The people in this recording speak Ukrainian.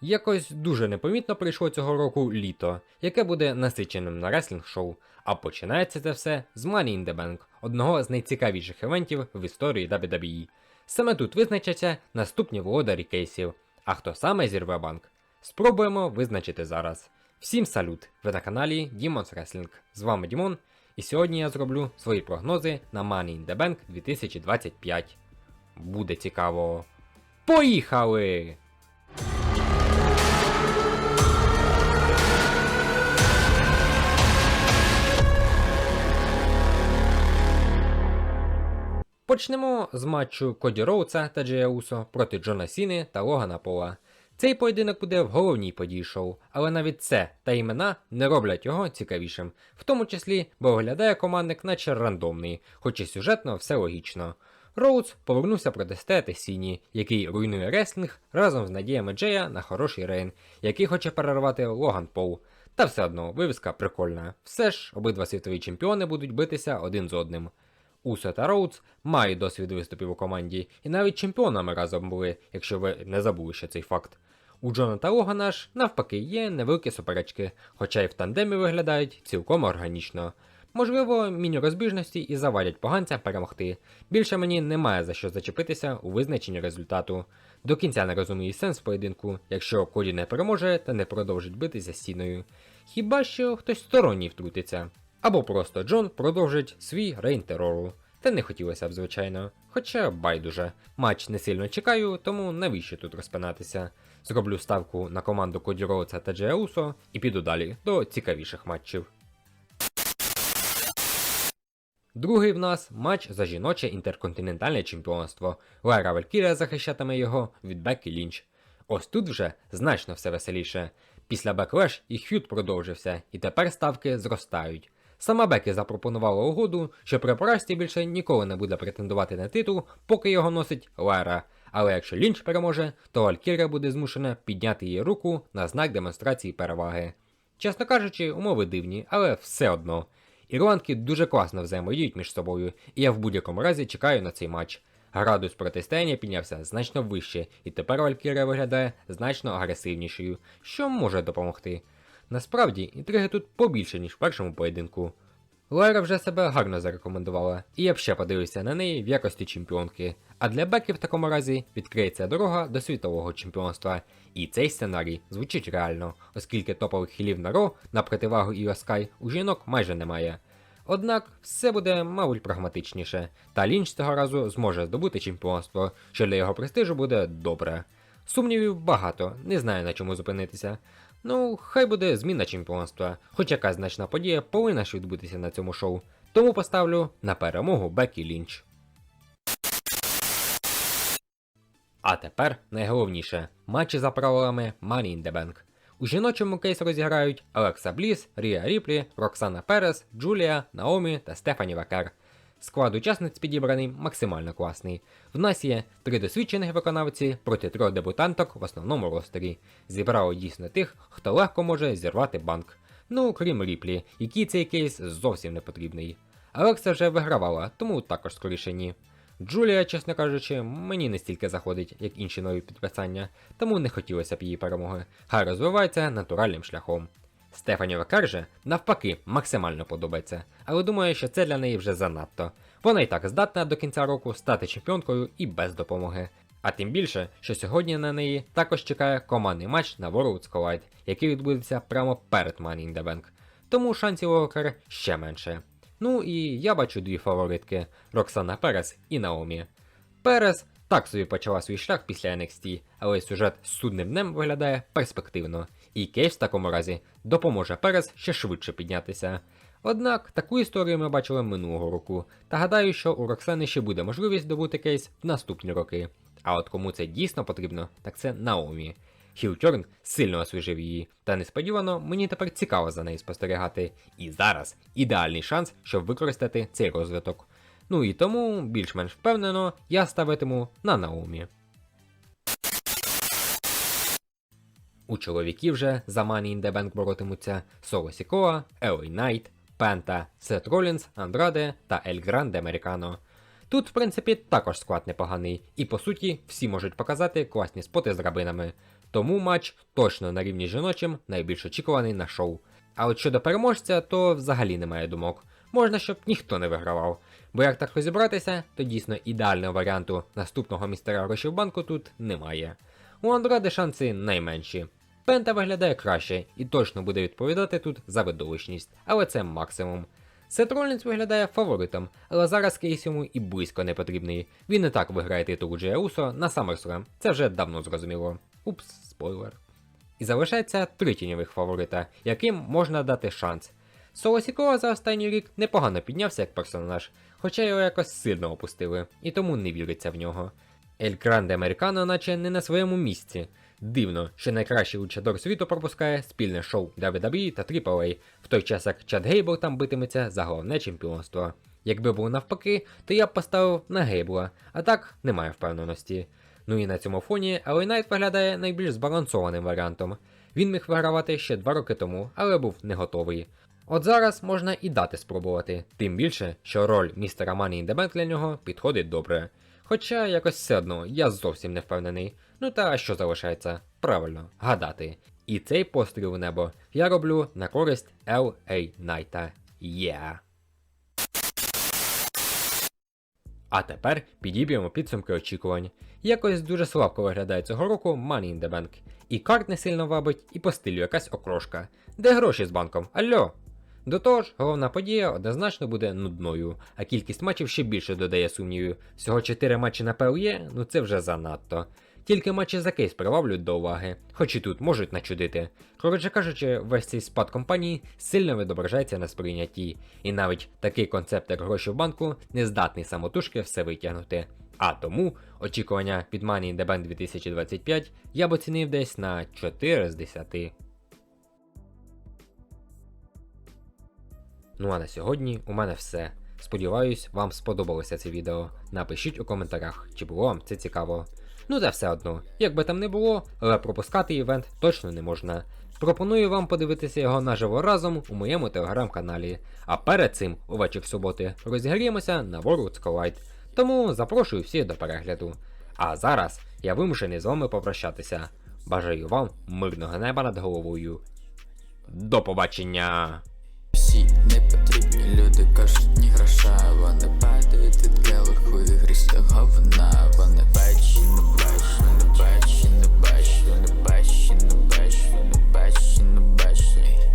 Якось дуже непомітно прийшло цього року літо, яке буде насиченим на реслінг шоу. А починається це все з Money in the Bank, одного з найцікавіших івентів в історії WWE. Саме тут визначаться наступні володарі кейсів. А хто саме зірве банк? Спробуємо визначити зараз. Всім салют! Ви на каналі Demons Wrestling. З вами Дімон, і сьогодні я зроблю свої прогнози на Money in the Bank 2025. Буде цікаво. Поїхали! Почнемо з матчу Коді Роуца та Джея Усо проти Джона Сіни та Логана Пола. Цей поєдинок буде в головній події шоу, але навіть це та імена не роблять його цікавішим, в тому числі, бо виглядає командник наче рандомний, хоч і сюжетно все логічно. Роуз повернувся протистояти Сіні, який руйнує реслінг разом з надіями Джея на хороший рейн, який хоче перервати Логан Пол. Та все одно вивіска прикольна. Все ж обидва світові чемпіони будуть битися один з одним. Усо та Роудс мають досвід виступів у команді, і навіть чемпіонами разом були, якщо ви не забули ще цей факт. У Джона та Логана ж, навпаки, є невеликі суперечки, хоча й в тандемі виглядають цілком органічно. Можливо, міні-розбіжності і завадять поганця перемогти. Більше мені немає за що зачепитися у визначенні результату. До кінця не розумію сенс поєдинку, якщо Коді не переможе та не продовжить битися стіною. Хіба що хтось сторонній втрутиться. Або просто Джон продовжить свій рейн терору. Та не хотілося б, звичайно. Хоча байдуже. Матч не сильно чекаю, тому навіщо тут розпинатися. Зроблю ставку на команду Коді Роуца та Джея Усо і піду далі до цікавіших матчів. Другий в нас матч за жіноче інтерконтинентальне чемпіонство. Лайра Валькірія захищатиме його від Беккі Лінч. Ось тут вже значно все веселіше. Після Беклеш їх ф'ют продовжився, і тепер ставки зростають. Сама Бекі запропонувала угоду, що при поразці більше ніколи не буде претендувати на титул, поки його носить Лайра. Але якщо Лінч переможе, то Валькірія буде змушена підняти її руку на знак демонстрації переваги. Чесно кажучи, умови дивні, але все одно. Ірландки дуже класно взаємодіють між собою, і я в будь-якому разі чекаю на цей матч. Градус протистояння піднявся значно вище, і тепер Валькірія виглядає значно агресивнішою, що може допомогти. Насправді, інтриги тут побільше, ніж в першому поєдинку. Лайра вже себе гарно зарекомендувала, і я б ще подивився на неї в якості чемпіонки. А для Бекі в такому разі відкриється дорога до світового чемпіонства. І цей сценарій звучить реально, оскільки топових хілів на Ро на противагу Io Sky у жінок майже немає. Однак все буде, мабуть, прагматичніше, та Лінч цього разу зможе здобути чемпіонство, що для його престижу буде добре. Сумнівів багато, не знаю на чому зупинитися. Ну, хай буде зміна чемпіонства, хоч якась значна подія повинна ж відбутися на цьому шоу. Тому поставлю на перемогу Бекі Лінч. А тепер найголовніше матчі за правилами Money in the Bank. У жіночому кейс розіграють Алекса Бліс, Рія Ріплі, Роксана Перес, Джулія, Наомі та Стефані Вакер. Склад учасниць підібраний максимально класний. В нас є три досвідчених виконавці проти трьох дебютанток в основному ростері. Зібрали дійсно тих, хто легко може зірвати банк. Ну, крім Ріплі, який цей кейс зовсім не потрібний. Алекса вже вигравала, тому також скоріше ні. Джулія, чесно кажучи, мені не стільки заходить, як інші нові підписання, тому не хотілося б її перемоги. Хай розвивається натуральним шляхом. Стефані Вакар навпаки, максимально подобається, але думаю, що це для неї вже занадто. Вона і так здатна до кінця року стати чемпіонкою і без допомоги. А тим більше, що сьогодні на неї також чекає командний матч на Worlds Collide, який відбудеться прямо перед Money in the Bank. Тому шансів у ще менше. Ну і я бачу дві фаворитки Роксана Перес і Наомі. Перес так собі почала свій шлях після NXT, але сюжет з судним днем виглядає перспективно, і Кейс в такому разі допоможе Перес ще швидше піднятися. Однак таку історію ми бачили минулого року, та гадаю, що у Роксани ще буде можливість добути кейс в наступні роки. А от кому це дійсно потрібно, так це Наомі. Хілтюрн сильно освіжив її, та несподівано мені тепер цікаво за нею спостерігати. І зараз ідеальний шанс, щоб використати цей розвиток. Ну і тому, більш-менш впевнено, я ставитиму на Наумі. У чоловіків же за Money in the Bank боротимуться Соло Сікоа, Елой Найт, Пента, Сет Ролінс, Андраде та Ель Гранде Американо. Тут, в принципі, також склад непоганий, і по суті всі можуть показати класні споти з рабинами. Тому матч точно на рівні з жіночим найбільш очікуваний на шоу. А от щодо переможця, то взагалі немає думок. Можна, щоб ніхто не вигравав. Бо як так розібратися, то дійсно ідеального варіанту наступного містера грошей в банку тут немає. У Андраде шанси найменші. Пента виглядає краще і точно буде відповідати тут за видовищність, але це максимум. Сет Ролінс виглядає фаворитом, але зараз кейс йому і близько не потрібний. Він і так виграє титул Джея Усо на SummerSlam, це вже давно зрозуміло. Упс, спойлер. І залишається три тіньових фаворита, яким можна дати шанс. Соло Сікола за останній рік непогано піднявся як персонаж, хоча його якось сильно опустили, і тому не віриться в нього. Ель Гранде Американо наче не на своєму місці. Дивно, що найкращий лучадор світу пропускає спільне шоу WWE та AAA, в той час як Чад Гейбл там битиметься за головне чемпіонство. Якби було навпаки, то я б поставив на Гейбла, а так немає впевненості. Ну і на цьому фоні LA Knight виглядає найбільш збалансованим варіантом. Він міг вигравати ще два роки тому, але був не готовий. От зараз можна і дати спробувати, тим більше, що роль містера the Bank для нього підходить добре. Хоча якось все одно я зовсім не впевнений. Ну та що залишається? Правильно, гадати. І цей постріл у небо я роблю на користь L.A. Найта. Yeah. А тепер підіб'ємо підсумки очікувань. Якось дуже слабко виглядає цього року Money in the Bank. І карт не сильно вабить, і по стилю якась окрошка. Де гроші з банком? Алло? До того ж, головна подія однозначно буде нудною, а кількість матчів ще більше додає сумнівів. Всього 4 матчі на PLE, ну це вже занадто. Тільки матчі за кейс приваблюють до уваги, хоч і тут можуть начудити. Коротше кажучи, весь цей спад компанії сильно відображається на сприйнятті, і навіть такий концепт, як гроші в банку, не здатний самотужки все витягнути. А тому очікування від Money in the Bank 2025 я б оцінив десь на 4 з 10. Ну а на сьогодні у мене все. Сподіваюсь, вам сподобалося це відео. Напишіть у коментарях, чи було вам це цікаво. Ну та все одно, як би там не було, але пропускати івент точно не можна. Пропоную вам подивитися його наживо разом у моєму телеграм-каналі. А перед цим, увечір суботи, розігріємося на World Collide. Тому запрошую всіх до перегляду. А зараз я вимушений з вами попрощатися. Бажаю вам мирного неба над головою. До побачення! всі не. Люди кажуть, ні гроша, вони падають від келиху і грістого вина. Вони бачу, не бачу, не бачу, не бачу, не бачу, не бачу